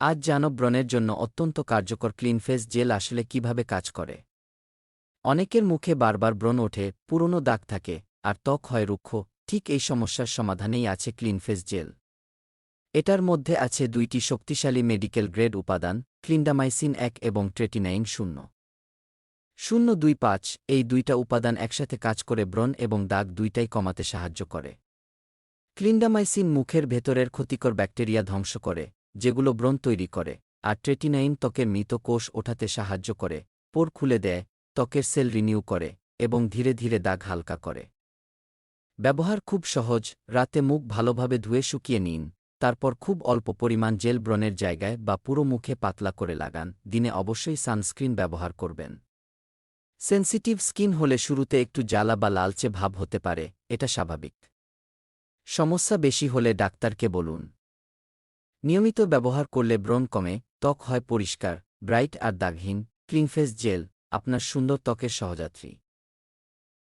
আজ জানো ব্রণের জন্য অত্যন্ত কার্যকর ক্লিনফেস জেল আসলে কীভাবে কাজ করে। অনেকের মুখে বারবার ব্রণ ওঠে, পুরনো দাগ থাকে, আর ত্বক হয় রুক্ষ, ঠিক এই সমস্যার সমাধানেই আছে ক্লিনফেস জেল। এটার মধ্যে আছে দুইটি শক্তিশালী মেডিকেল গ্রেড উপাদান, ক্লিন্ডামাইসিন এক এবং ট্রেটিনাইন শূন্য। শূন্য দুই পাঁচ, এই দুইটা উপাদান একসাথে কাজ করে ব্রণ এবং দাগ দুইটাই কমাতে সাহায্য করে। ক্লিন্ডামাইসিন মুখের ভেতরের ক্ষতিকর ব্যাকটেরিয়া ধ্বংস করে যেগুলো ব্রণ তৈরি করে, আর ট্রেটিনাইন ত্বকের মৃত কোষ ওঠাতে সাহায্য করে, পোর খুলে দেয়, ত্বকের সেল রিনিউ করে, এবং ধীরে ধীরে দাগ হালকা করে। ব্যবহার খুব সহজ, রাতে মুখ ভালোভাবে ধুয়ে শুকিয়ে নিন, তারপর খুব অল্প পরিমাণ জেল ব্রণের জায়গায় বা পুরো মুখে পাতলা করে লাগান, দিনে অবশ্যই সানস্ক্রিন ব্যবহার করবেন। সেন্সিটিভ স্কিন হলে শুরুতে একটু জ্বালা বা লালচে ভাব হতে পারে, এটা স্বাভাবিক। সমস্যা বেশি হলে ডাক্তারকে বলুন। নিয়মিত ব্যবহার করলে ব্রণ কমে, ত্বক হয় পরিষ্কার, ব্রাইট আর দাগহীন, ক্রিমফেস জেল, আপনার সুন্দর ত্বকের সহযাত্রী।